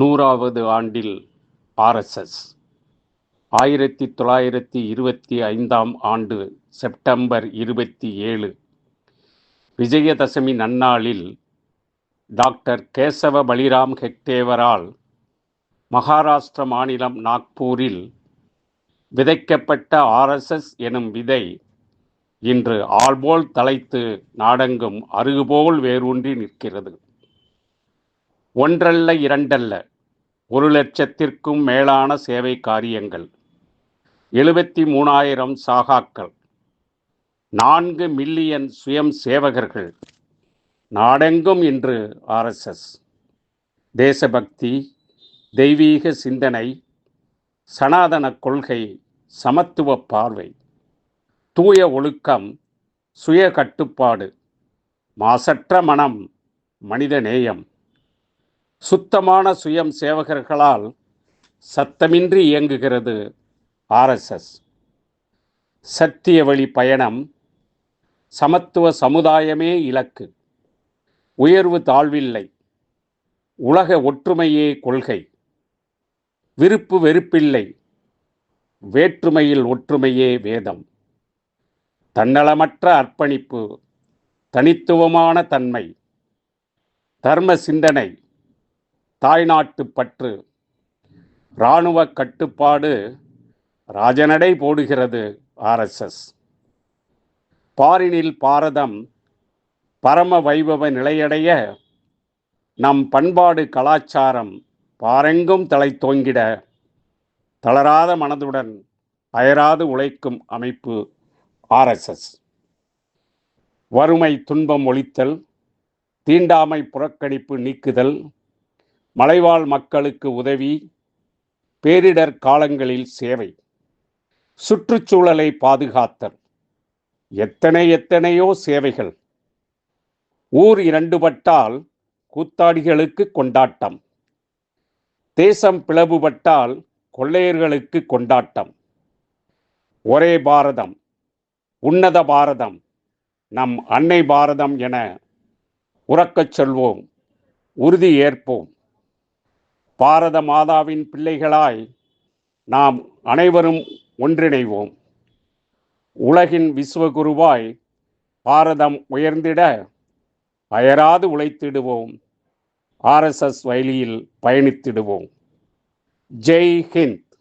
நூறாவது ஆண்டில் ஆர்எஸ்எஸ். ஆயிரத்தி தொள்ளாயிரத்தி இருபத்தி ஐந்தாம் ஆண்டு செப்டம்பர் இருபத்தி ஏழு விஜயதசமி நன்னாளில் டாக்டர் கேசவ பலிராம் ஹெக்டேவரால் மகாராஷ்டிர மாநிலம் நாக்பூரில் விதைக்கப்பட்ட ஆர்எஸ்எஸ் எனும் விதை இன்று ஆள்போல் தலைத்து நாடெங்கும் அருகுபோல் வேரூன்றி நிற்கிறது. ஒன்றல்ல இரண்டல்ல. ஒரு லட்சத்திற்கும் மேலான சேவை காரியங்கள். எழுபத்தி மூணாயிரம் சாகாக்கள். நான்கு மில்லியன் சுயம் சேவகர்கள். நாடெங்கும் இன்று ஆர்எஸ்எஸ் தேசபக்தி தெய்வீக சிந்தனை சனாதன கொள்கை சமத்துவ பார்வை தூய ஒழுக்கம் சுய கட்டுப்பாடு மாசற்ற மனம் மனித நேயம். சுத்தமான சுயம் சேவகர்களால் சத்தமின்றி இயங்குகிறது ஆர்எஸ்எஸ் சத்திய வழி பயணம் சமத்துவ சமுதாயமே இலக்கு. உயர்வு தாழ்வில்லை. உலக ஒற்றுமையே கொள்கை. விருப்பு வெறுப்பில்லை. வேற்றுமையில் ஒற்றுமையே வேதம். தன்னலமற்ற அர்ப்பணிப்பு தனித்துவமான தன்மை தர்ம சிந்தனை தாய்நாட்டு பற்று. இராணுவ கட்டுப்பாடு ராஜநடை போடுகிறது ஆர்எஸ்எஸ் பாரினில் பாரதம் பரம வைபவ நிலையடைய நம் பண்பாடு கலாச்சாரம் பாரெங்கும் தலை தோங்கிட தளராத மனதுடன் அயராது உழைக்கும் அமைப்பு ஆர்எஸ்எஸ் வறுமை துன்பம் ஒழித்தல் தீண்டாமை புறக்கணிப்பு நீக்குதல் மலைவாழ் மக்களுக்கு உதவி பேரிடர் காலங்களில் சேவை சுற்றுச்சூழலை பாதுகாத்தல் எத்தனை எத்தனையோ சேவைகள். ஊர் இரண்டுபட்டால் கூத்தாடிகளுக்கு கொண்டாட்டம் தேசம் பிளவுபட்டால் கொள்ளையர்களுக்கு கொண்டாட்டம். ஒரே பாரதம் உன்னத பாரதம் நம் அன்னை பாரதம் என உறக்கச் சொல்வோம் உறுதி ஏற்போம். பாரத மாதாவின் பிள்ளைகளாய் நாம் அனைவரும் ஒன்றிணைவோம். உலகின் விஸ்வகுருவாய் பாரதம் உயர்ந்திட அயராது உழைத்திடுவோம். ஆர்எஸ்எஸ் வழியில் பயணித்திடுவோம். ஜெய் ஹிந்த்.